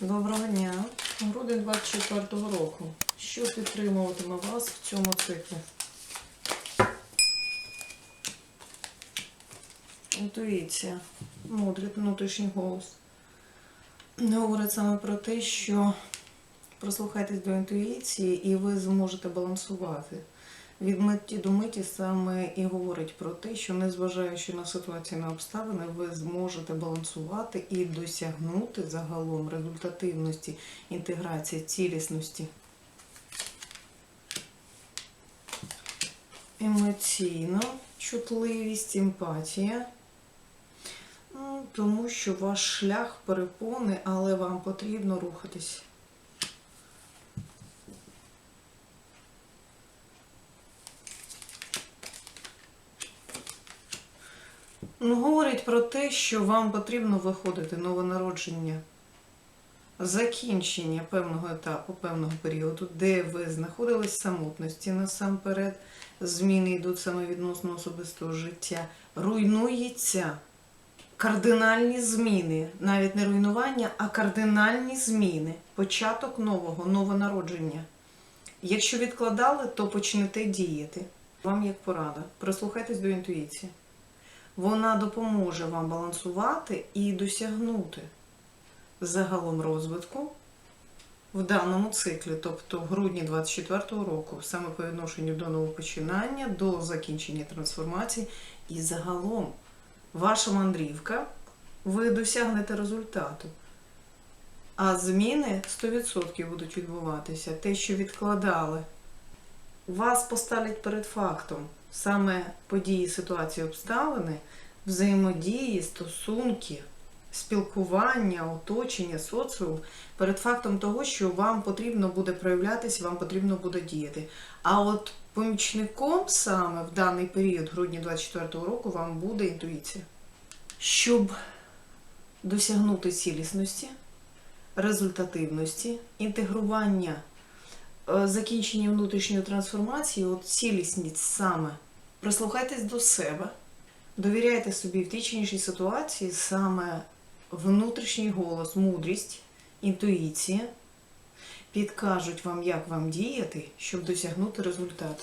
Доброго дня. Грудень 24-го року. Що підтримуватиме вас в цьому циклі? Інтуїція, мудрий внутрішній голос. Говорить саме про те, що прислухайтесь до інтуїції і ви зможете балансувати. Від миті до миті саме і говорить про те, що незважаючи на ситуацію на обставини, ви зможете балансувати і досягнути загалом результативності, інтеграції, цілісності. Емоційно, чутливість, емпатія. Ну, Тому що ваш шлях перепони, але вам потрібно рухатись. Говорить про те, що вам потрібно виходити новонародження, закінчення певного етапу, певного періоду, де ви знаходились в самотності насамперед, зміни йдуть саме відносно особистого життя, руйнується кардинальні зміни, навіть не руйнування, а кардинальні зміни, початок нового, новонародження. Якщо відкладали, то почнете діяти. Вам як порада. Прислухайтесь до інтуїції. Вона допоможе вам балансувати і досягнути загалом розвитку в даному циклі, тобто в грудні 24-го року, саме по відношенню до новопочинання, до закінчення трансформації, і загалом ваша мандрівка, ви досягнете результату. А зміни 100% будуть відбуватися. Те, що відкладали, вас поставлять перед фактом саме події, ситуації, обставини, взаємодії, стосунки, спілкування, оточення, соціум перед фактом того, що вам потрібно буде проявлятися, вам потрібно буде діяти. А от помічником саме в даний період, грудня 24-го року, вам буде інтуїція. Щоб досягнути цілісності, результативності, інтегрування е, закінчення внутрішньої трансформації, от цілісність саме, прислухайтесь до себе, довіряйте собі в тій чи іншій ситуації саме внутрішній голос, мудрість, інтуїція підкажуть вам, як вам діяти, щоб досягнути результату.